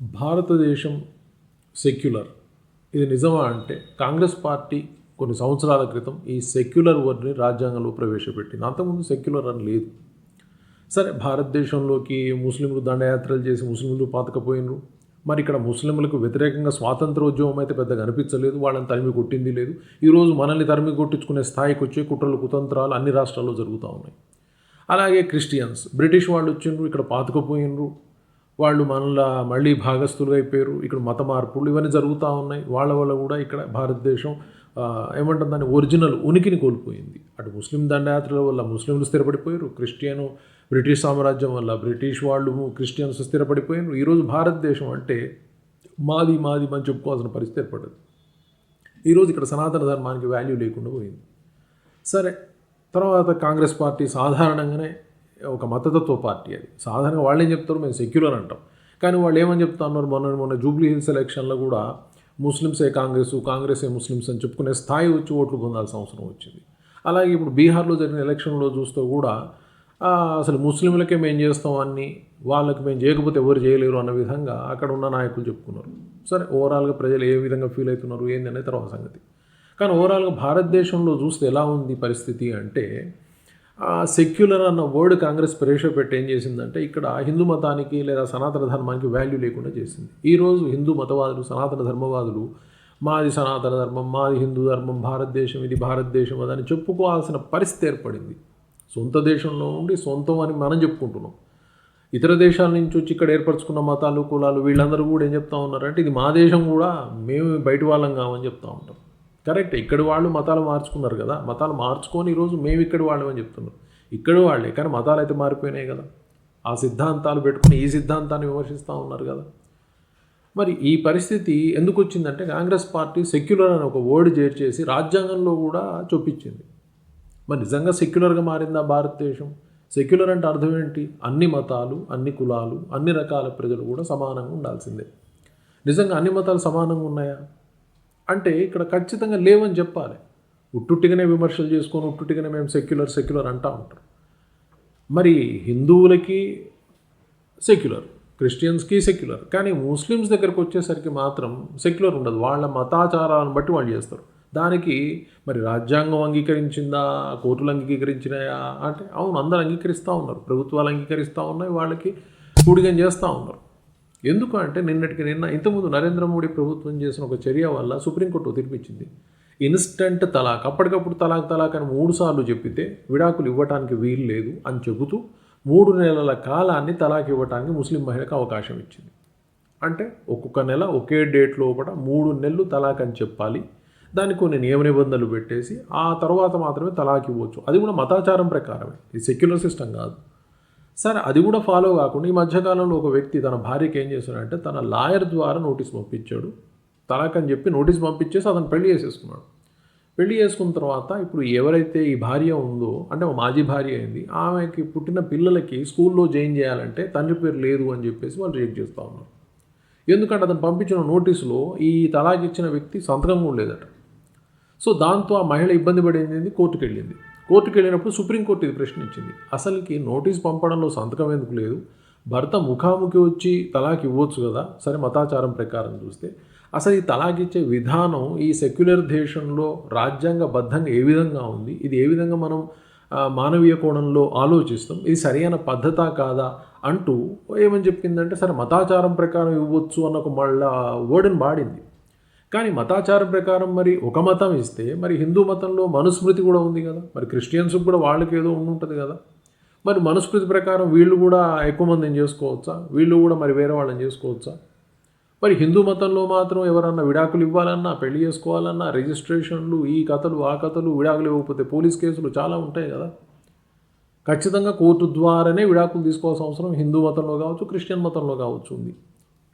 భారతదేశం సెక్యులర్ ఇది నిజమా అంటే కాంగ్రెస్ పార్టీ కొన్ని సంవత్సరాల క్రితం ఈ సెక్యులర్ వర్డ్ని రాజ్యాంగంలో ప్రవేశపెట్టింది. అంతకుముందు సెక్యులర్ అని లేదు. సరే భారతదేశంలోకి ముస్లింలు దండయాత్రలు చేసి ముస్లింలు పాతకపోయినరు. మరి ఇక్కడ ముస్లింలకు వ్యతిరేకంగా స్వాతంత్రోద్యమం అయితే పెద్దగా అనిపించలేదు. వాళ్ళని తరిమి కొట్టింది లేదు. ఈరోజు మనల్ని తరిమి కొట్టించుకునే స్థాయికి వచ్చే కుట్రలు కుతంత్రాలు అన్ని రాష్ట్రాల్లో జరుగుతూ ఉన్నాయి. అలాగే క్రిస్టియన్స్ బ్రిటిష్ వాళ్ళు వచ్చిండ్రు ఇక్కడ పాతుకుపోయినరు. వాళ్ళు మనలా మళ్ళీ భాగస్థులుగా అయిపోయారు. ఇక్కడ మత మార్పులు ఇవన్నీ జరుగుతూ ఉన్నాయి. వాళ్ళ వల్ల కూడా ఇక్కడ భారతదేశం ఏమంటుంది దాని ఒరిజినల్ ఉనికిని కోల్పోయింది. అటు ముస్లిం దండయాత్రల వల్ల ముస్లింలు స్థిరపడిపోయారు. క్రిస్టియన్ బ్రిటిష్ సామ్రాజ్యం వల్ల బ్రిటిష్ వాళ్ళు క్రిస్టియన్స్ స్థిరపడిపోయారు ఈరోజు భారతదేశం అంటే మాది మాది అని చెప్పుకోవాల్సిన పరిస్థితి ఏర్పడదు ఈరోజు ఇక్కడ సనాతన ధర్మానికి వాల్యూ లేకుండా పోయింది. సరే తర్వాత కాంగ్రెస్ పార్టీ సాధారణంగానే ఒక మతతత్వ పార్టీ అది. సాధారణంగా వాళ్ళు ఏం చెప్తారు? మేము సెక్యులర్ అంటాం. కానీ వాళ్ళు ఏమని చెప్తా ఉన్నారు? మొన్న మొన్న జూబ్లీ హిల్స్ ఎలక్షన్లో కూడా ముస్లిమ్సే కాంగ్రెస్ కాంగ్రెసే ముస్లిమ్స్ అని చెప్పుకునే స్థాయి వచ్చి ఓట్లు పొందాల్సిన అవసరం వచ్చింది. అలాగే ఇప్పుడు బీహార్లో జరిగిన ఎలక్షన్లో చూస్తూ కూడా అసలు ముస్లింలకే మేము చేస్తాం అన్ని వాళ్ళకి మేము చేయకపోతే ఎవరు చేయలేరు అన్న విధంగా అక్కడ ఉన్న నాయకులు చెప్పుకున్నారు. సరే ఓవరాల్గా ప్రజలు ఏ విధంగా ఫీల్ అవుతున్నారు? ఏంది అనేది తర్వాత సంగతి. కానీ ఓవరాల్గా భారతదేశంలో చూస్తే ఎలా ఉంది పరిస్థితి అంటే సెక్యులర్ అన్న వర్డ్ కాంగ్రెస్ ప్రవేశపెట్టి ఏం చేసిందంటే ఇక్కడ హిందూ మతానికి లేదా సనాతన ధర్మానికి వాల్యూ లేకుండా చేసింది. ఈరోజు హిందూ మతవాదులు సనాతన ధర్మవాదులు మాది సనాతన ధర్మం మాది హిందూ ధర్మం భారతదేశం ఇది భారతదేశం అదని చెప్పుకోవాల్సిన పరిస్థితి ఏర్పడింది. సొంత దేశంలో ఉండి సొంతం అని మనం చెప్పుకుంటున్నాం. ఇతర దేశాల నుంచి వచ్చి ఇక్కడ ఏర్పరచుకున్న మతాలు కులాలు వీళ్ళందరూ కూడా ఏం చెప్తా ఉన్నారంటే ఇది మా దేశం కూడా మేము బయట వాళ్ళం కామని చెప్తా ఉంటాం. కరెక్ట్. ఇక్కడ వాళ్ళు మతాలు మార్చుకున్నారు కదా. మతాలు మార్చుకొని ఈరోజు మేము ఇక్కడ వాళ్ళు అని చెప్తున్నారు ఇక్కడ వాళ్ళే కానీ మతాలు అయితే మారిపోయినాయి కదా. ఆ సిద్ధాంతాలు పెట్టుకుని ఈ సిద్ధాంతాన్ని విమర్శిస్తూ ఉన్నారు కదా. మరి ఈ పరిస్థితి ఎందుకు వచ్చిందంటే కాంగ్రెస్ పార్టీ సెక్యులర్ అని ఒక వర్డ్ చేర్చేసి రాజ్యాంగంలో కూడా చొప్పించింది. మరి నిజంగా సెక్యులర్గా మారిందా భారతదేశం? సెక్యులర్ అంటే అర్థం ఏంటి? అన్ని మతాలు అన్ని కులాలు అన్ని రకాల ప్రజలు కూడా సమానంగా ఉండాల్సిందే. నిజంగా అన్ని మతాలు సమానంగా ఉన్నాయా? అంటే ఇక్కడ ఖచ్చితంగా లేవని చెప్పాలి. ఉట్టుట్టిగానే విమర్శలు చేసుకొని ఉట్టుట్టిగానే మేము సెక్యులర్ సెక్యులర్ అంటూ ఉంటారు మరి హిందువులకి సెక్యులర్ క్రిస్టియన్స్కి సెక్యులర్ కానీ ముస్లిమ్స్ దగ్గరకు వచ్చేసరికి మాత్రం సెక్యులర్ ఉండదు. వాళ్ళ మతాచారాలను బట్టి వాళ్ళు చేస్తారు. దానికి మరి రాజ్యాంగం అంగీకరించిందా కోర్టులు అంగీకరించినాయా అంటే అవును అందరు అంగీకరిస్తూ ఉన్నారు. ప్రభుత్వాలు అంగీకరిస్తూ ఉన్నాయి వాళ్ళకి కూడిగం చేస్తూ ఉన్నారు. ఎందుకు అంటే నిన్నటికి నిన్న ఇంతకుముందు నరేంద్ర మోడీ ప్రభుత్వం చేసిన ఒక చర్య వల్ల సుప్రీంకోర్టు తీర్పిచ్చింది. ఇన్స్టంట్ తలాక్ అప్పటికప్పుడు తలాక్ తలాక్ అని మూడు సార్లు చెప్పితే విడాకులు ఇవ్వటానికి వీలు లేదు అని చెబుతూ మూడు నెలల కాలాన్ని తలాక్ ఇవ్వటానికి ముస్లిం మహిళకు అవకాశం ఇచ్చింది. అంటే ఒక్కొక్క నెల ఒకే డేట్ లోపల మూడు నెలలు తలాక్ అని చెప్పాలి. దానికి కొన్ని నియమ నిబంధనలు పెట్టేసి ఆ తర్వాత మాత్రమే తలాక్ ఇవ్వచ్చు. అది కూడా మతాచారం ప్రకారమే. ఇది సెక్యులర్ సిస్టమ్ కాదు. సరే అది కూడా ఫాలో కాకుండా ఈ మధ్యకాలంలో ఒక వ్యక్తి తన భార్యకి ఏం చేశాడంటే తన లాయర్ ద్వారా నోటీస్ పంపించాడు. తలాక్ అని చెప్పి నోటీస్ పంపించేసి అతను పెళ్ళి చేసేసుకున్నాడు. పెళ్ళి చేసుకున్న తర్వాత ఇప్పుడు ఎవరైతే ఈ భార్య ఉందో అంటే మాజీ భార్య అయింది ఆమెకి పుట్టిన పిల్లలకి స్కూల్లో జాయిన్ చేయాలంటే తండ్రి పేరు లేదు అని చెప్పేసి వాళ్ళు రిజెక్ట్ చేస్తూ ఉన్నారు. ఎందుకంటే అతను పంపించిన నోటీసులో ఈ తలాక్ ఇచ్చిన వ్యక్తి సంతకం కూడా లేదట. సో దాంతో ఆ మహిళ ఇబ్బంది పడింది కోర్టుకు వెళ్ళింది కోర్టుకు వెళ్ళినప్పుడు సుప్రీంకోర్టు ఇది ప్రశ్నించింది. అసలుకి నోటీస్ పంపడంలో సంతకం ఎందుకు లేదు? భర్త ముఖాముఖి వచ్చి తలాక్ ఇవ్వచ్చు కదా? సరే మతాచారం ప్రకారం చూస్తే. అసలు ఈ తలాక్ ఇచ్చే విధానం ఈ సెక్యులర్ దేశంలో రాజ్యాంగబద్ధంగా ఏ విధంగా ఉంది? ఇది ఏ విధంగా మనం మానవీయ కోణంలో ఆలోచిస్తాం? ఇది సరైన పద్ధత కాదా అంటూ ఏమని చెప్పిందంటే సరే మతాచారం ప్రకారం ఇవ్వచ్చు అన్న ఒక మళ్ళా వర్డ్ని వాడింది. కానీ మతాచారం ప్రకారం మరి ఒక మతం ఇస్తే మరి హిందూ మతంలో మనుస్మృతి కూడా ఉంది కదా. మరి క్రిస్టియన్స్ కూడా వాళ్ళకి ఏదో ఉంటుంది కదా. మరి మనుస్మృతి ప్రకారం వీళ్ళు కూడా ఎక్కువ మందిని చేసుకోవచ్చా? వీళ్ళు కూడా మరి వేరే వాళ్ళని చేసుకోవచ్చా? మరి హిందూ మతంలో మాత్రం ఎవరన్నా విడాకులు ఇవ్వాలన్నా పెళ్ళి చేసుకోవాలన్నా రిజిస్ట్రేషన్లు ఈ కథలు ఆ కథలు విడాకులు ఇవ్వకపోతే పోలీస్ కేసులు చాలా ఉంటాయి కదా. ఖచ్చితంగా కోర్టు ద్వారానే విడాకులు తీసుకోవాల్సిన అవసరం హిందూ మతంలో కావచ్చు క్రిస్టియన్ మతంలో కావచ్చు ఉంది.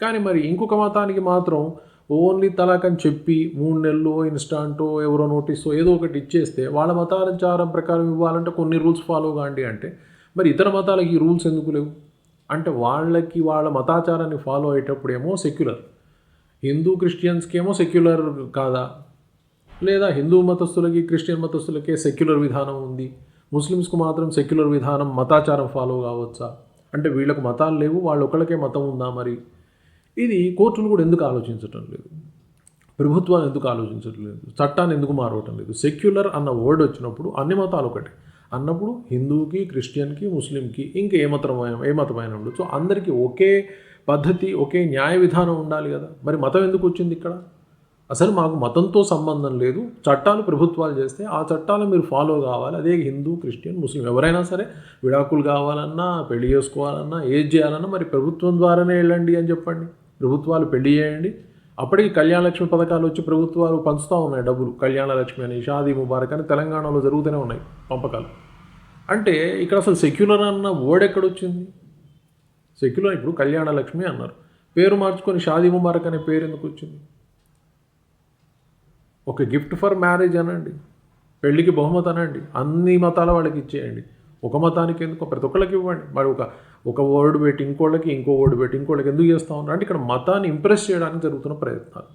కానీ మరి ఇంకొక మతానికి మాత్రం ఓన్లీ తలాక్ అని చెప్పి మూడు నెలలు ఇన్స్టాంటో ఎవరో నోటీసో ఏదో ఒకటి ఇచ్చేస్తే వాళ్ళ మతాచారం ప్రకారం ఇవ్వాలంటే కొన్ని రూల్స్ ఫాలో కాండి అంటే మరి ఇతర మతాలకి ఈ రూల్స్ ఎందుకు లేవు? అంటే వాళ్ళకి వాళ్ళ మతాచారాన్ని ఫాలో అయ్యేటప్పుడు ఏమో సెక్యులర్. హిందూ క్రిస్టియన్స్కి ఏమో సెక్యులర్ కాదా? లేదా హిందూ మతస్థులకి క్రిస్టియన్ మతస్థులకే సెక్యులర్ విధానం ఉంది? ముస్లిమ్స్కు మాత్రం సెక్యులర్ విధానం మతాచారం ఫాలో కావచ్చా? అంటే వీళ్ళకు మతాలు లేవు వాళ్ళు ఒకళ్ళకే మతం ఉందా మరి? ఇది కోర్టులు కూడా ఎందుకు ఆలోచించటం లేదు? ప్రభుత్వాన్ని ఎందుకు ఆలోచించటం లేదు? చట్టాన్ని ఎందుకు మారవటం లేదు? సెక్యులర్ అన్న వర్డ్ వచ్చినప్పుడు అన్ని మతాలు ఒకటే. అన్నప్పుడు హిందూకి క్రిస్టియన్కి ముస్లింకి ఇంకా ఏ మతమైన ఏ మతమైన ఉండొచ్చు. అందరికీ ఒకే పద్ధతి ఒకే న్యాయ విధానం ఉండాలి కదా. మరి మతం ఎందుకు వచ్చింది ఇక్కడ? అసలు మాకు మతంతో సంబంధం లేదు. చట్టాలు ప్రభుత్వాలు చేస్తే ఆ చట్టాలు మీరు ఫాలో కావాలి. అదే హిందూ క్రిస్టియన్ ముస్లిం ఎవరైనా సరే విడాకులు కావాలన్నా పెళ్ళి చేసుకోవాలన్నా ఏది చేయాలన్నా మరి ప్రభుత్వం ద్వారానే వెళ్ళండి అని చెప్పండి. ప్రభుత్వాలు పెళ్ళి చేయండి. అప్పటికి కళ్యాణ లక్ష్మి పథకాలు వచ్చి ప్రభుత్వాలు పంచుతూ ఉన్నాయి డబ్బులు. కళ్యాణ లక్ష్మి అని షాదీ ముబారక్ అని తెలంగాణలో జరుగుతూనే ఉన్నాయి పంపకాలు. అంటే ఇక్కడ అసలు సెక్యులర్ అన్న వర్డ్ ఎక్కడొచ్చింది? సెక్యులర్ ఇప్పుడు కళ్యాణ లక్ష్మి అన్నారు. పేరు మార్చుకొని షాదీ ముబారక్ అనే పేరు ఎందుకు వచ్చింది? ఒక గిఫ్ట్ ఫర్ మ్యారేజ్ అనండి. పెళ్ళికి బహుమతి అనండి. అన్ని మతాల వాళ్ళకి ఇచ్చేయండి. ఒక మతానికి ఎందుకు? ప్రతి ఒక్కళ్ళకి ఇవ్వండి. మరి ఒక ఒక వర్డ్ పెట్టి ఇంకోళ్ళకి ఇంకో వర్డ్ పెట్టి ఇంకోళ్ళకి ఎందుకు చేస్తూ ఉన్నారు? అంటే ఇక్కడ మతాన్ని ఇంప్రెస్ చేయడానికి జరుగుతున్న ప్రయత్నాలు.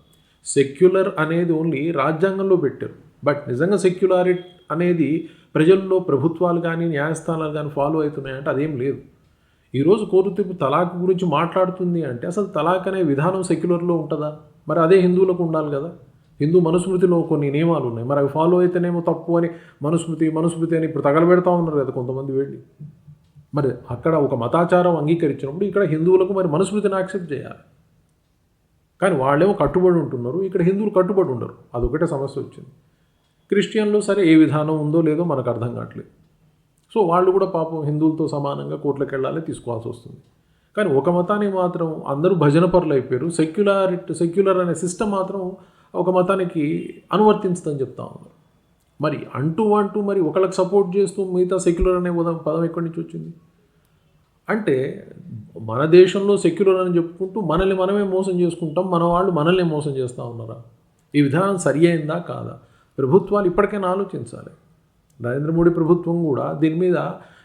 సెక్యులర్ అనేది ఓన్లీ రాజ్యాంగంలో పెట్టారు. బట్ నిజంగా సెక్యులారిటీ అనేది ప్రజల్లో ప్రభుత్వాలు కానీ న్యాయస్థానాలు కానీ ఫాలో అవుతున్నాయంటే అదేం లేదు. ఈరోజు కోర్టు తీర్పు తలాక్ గురించి మాట్లాడుతుంది అంటే అసలు తలాక్ అనే విధానం సెక్యులర్లో ఉంటుందా? మరి అదే హిందువులకు ఉండాలి కదా. హిందూ మనుస్మృతిలో కొన్ని నియమాలు ఉన్నాయి. మరి అవి ఫాలో అయితేనేమో తప్పు అని మనుస్మృతి మనుస్మృతి అని ఇప్పుడు తగలబెడతా ఉన్నారు కదా కొంతమంది వెళ్ళి. మరి అక్కడ ఒక మతాచారం అంగీకరించినప్పుడు ఇక్కడ హిందువులకు మరి మనుస్మృతిని యాక్సెప్ట్ చేయాలి. కానీ వాళ్ళేమో కట్టుబడి ఉంటున్నారు ఇక్కడ హిందువులు కట్టుబడి ఉండరు. అదొకటే సమస్య వచ్చింది. క్రిస్టియన్లో సరే ఏ విధానం ఉందో లేదో మనకు అర్థం కావట్లేదు. సో వాళ్ళు కూడా పాపం హిందువులతో సమానంగా కోట్లకి వెళ్ళాలి తీసుకోవాల్సి వస్తుంది. కానీ ఒక మతానికి మాత్రం అందరూ భజన పరులు అయిపోయారు. సెక్యులర్ సెక్యులర్ అనే సిస్టమ్ మాత్రం ఒక మతానికి అనువర్తించుదని చెప్తా ఉన్నారు. మరి అంటూ అంటూ మరి ఒకళ్ళకి సపోర్ట్ చేస్తూ మిగతా సెక్యులర్ అనే ఉదా- పదం ఎక్కడి నుంచి వచ్చింది? అంటే మన దేశంలో సెక్యులర్ అని చెప్పుకుంటూ మనల్ని మనమే మోసం చేసుకుంటాం మన వాళ్ళు మనల్ని మోసం చేస్తూ ఉన్నారా? ఈ విధానం సరి అయిందా కాదా? ప్రభుత్వాలు ఇప్పటికైనా ఆలోచించాలి. నరేంద్ర మోడీ ప్రభుత్వం కూడా దీని మీద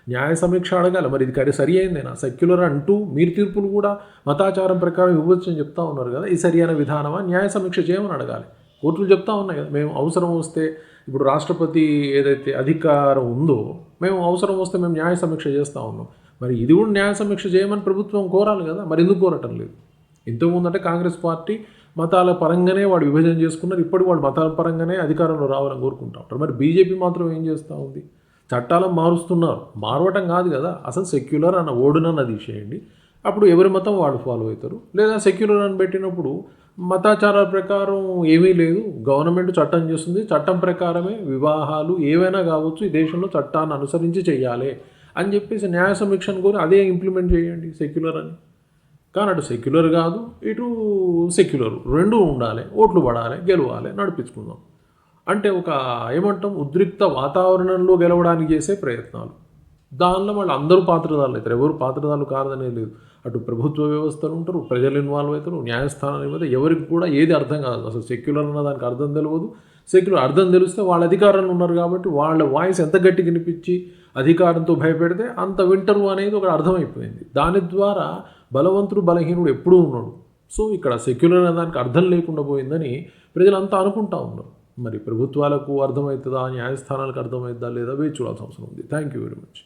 న్యాయ సమీక్ష అడగాలి. మరి ఇది కరే సరి అయిందేనా? సెక్యులర్ అంటూ మీరు తీర్పులు కూడా మతాచారం ప్రకారం ఇవ్వచ్చు చెప్తా ఉన్నారు కదా ఈ సరి అయిన విధానమా? న్యాయ సమీక్ష చేయమని అడగాలి. కోర్టులు చెప్తా ఉన్నాయి కదా మేము అవసరం వస్తే ఇప్పుడు రాష్ట్రపతి ఏదైతే అధికారం ఉందో మేము అవసరం వస్తే మేము న్యాయ సమీక్ష చేస్తూ ఉన్నాం. మరి ఇది కూడా న్యాయ సమీక్ష చేయమని ప్రభుత్వం కోరాలి కదా? మరి ఎందుకు కోరటం లేదు? ఇంతకుముందు అంటే కాంగ్రెస్ పార్టీ మతాల పరంగానే వాడు విభజన చేసుకున్నారు. ఇప్పుడు వాడు మతాల పరంగానే అధికారంలో రావాలని కోరుకుంటా ఉంటారు. మరి బీజేపీ మాత్రం ఏం చేస్తూ ఉంది? చట్టాలను మారుస్తున్నారు. మారవటం కాదు కదా? అసలు సెక్యులర్ అన్న ఓడునన్న తీసేయండి అప్పుడు ఎవరి మతం వాళ్ళు ఫాలో అవుతారు? లేదా సెక్యులర్ అని పెట్టినప్పుడు మతాచారాల ప్రకారం ఏమీ లేదు. గవర్నమెంట్ చట్టం చేస్తుంది. చట్టం ప్రకారమే వివాహాలు ఏవైనా కావచ్చు. ఈ దేశంలో చట్టాన్ని అనుసరించి చేయాలి. అని చెప్పేసి న్యాయ సమీక్షను కోరి అదే ఇంప్లిమెంట్ చేయండి సెక్యులర్ అని. కానీ అటు సెక్యులర్ కాదు ఇటు సెక్యులర్ రెండు ఉండాలి ఓట్లు పడాలి గెలవాలి నడిపించుకుందాం. అంటే ఒక ఏమంటాం ఉద్రిక్త వాతావరణంలో గెలవడానికి చేసే ప్రయత్నాలు. దానిలో వాళ్ళు అందరూ పాత్రదారులు అవుతారు. ఎవరు పాత్రదారులు కాదనే లేదు. అటు ప్రభుత్వ వ్యవస్థలు ఉంటారు ప్రజలు ఇన్వాల్వ్ అవుతారు న్యాయస్థానాలు ఇవ్వదు. ఎవరికి కూడా ఏది అర్థం కాదు. అసలు సెక్యులర్ అన్న దానికి అర్థం తెలియదు సెక్యులర్ అర్థం తెలిస్తే వాళ్ళ అధికారంలో ఉన్నారు కాబట్టి వాళ్ళ వాయిస్ ఎంత గట్టి వినిపించి అధికారంతో భయపెడితే అంత వింటరు అనేది ఒక అర్థమైపోయింది. దాని ద్వారా బలవంతుడు బలహీనుడు ఎప్పుడూ ఉన్నాడు సో ఇక్కడ సెక్యులర్ అనే దానికి అర్థం లేకుండా పోయిందని ప్రజలంతా అనుకుంటా ఉన్నారు. మరి ప్రభుత్వాలకు అర్థమవుతుందా? న్యాయస్థానాలకు అర్థమవుతుందా? లేదా వేచి చూడాల్సిన అవసరం ఉంది. Thank you very much